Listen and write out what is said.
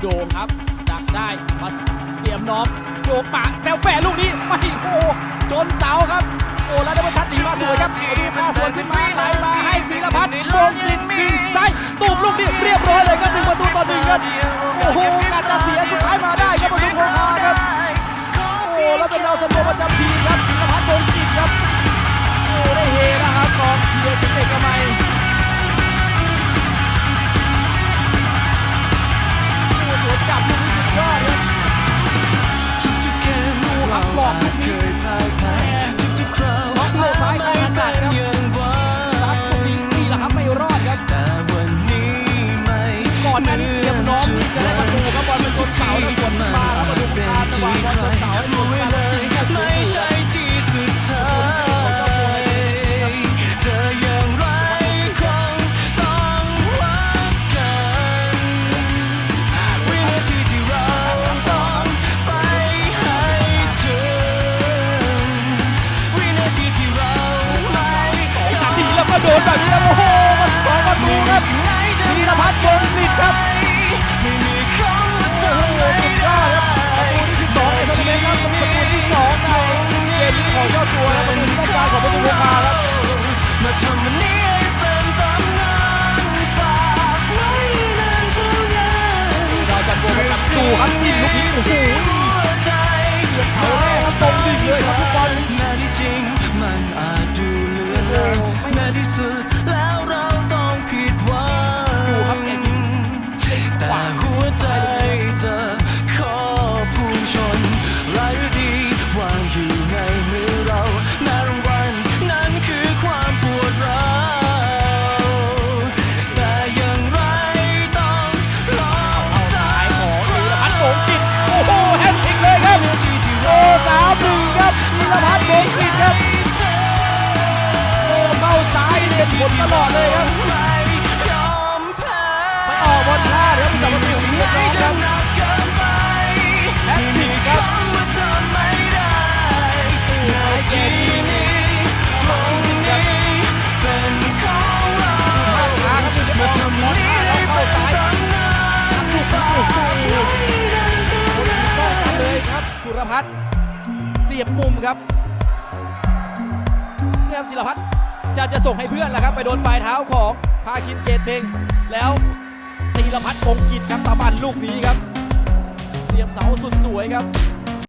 โด่งครับดักได้มาเตรียมน้อมโยกปะแปวแปะลูกนี้ไม่โอ้จนเสาครับ โอ้แล้วได้บรรทัดหนีมาสวยครับมาดูค่าสวนขึ้นมาไหลมา อนหน้านี้เตรียมน้อมที่จะได้ประตูครับบอลมันชนเสาแล้วสวนมาครับประตูเป็คานจังหที่วะบอลใคชรนเสาให้รู้ลูกไว้นี้เลยไม่ใช่ที่สุดท้ายเธออย่างไรคงต้องรักกันวินาทีที่เราต้องไปให้ถึงวินาทีที่เราไม่นาทีแล้วก็โดนแบบนี้โอ้โห ดูครับจิ้มลูกนี้โอ้โหเขาแรกครับตรงดิ่งเลยครับทุกบอลแม้ที่จริงมันอาจดูเลือนลางแม้ที่สุดแล้วเราต้องผิดหวังดูครับแกยิงแต่หัวใจ ลอดเลยครับไม่ยอมแพ้ไปออกบอลพลาดครับสำหรับมเรียบร้อยครับหนักแฮตทริครับน่าที่นี่ตรงนี้เป็นของเรามาครับดูจะมาทำทำบอวันลนี้พลาดให้แล้วเป็เข้านซ้ายตำนานากไว้นานเท่านั้นต้องกันเลยครับสุรพัฒน์เสียบมุมครับเนี่ยครับศิลพัฒน์ จะจะส่งให้เพื่อนแหละครับ ไปโดนปลายเท้าของพาคินเกตเพงแล้วตีละพัดคงกิจครับตะบันลูกนี้ครับ เสียบเสาสุดสวยครับ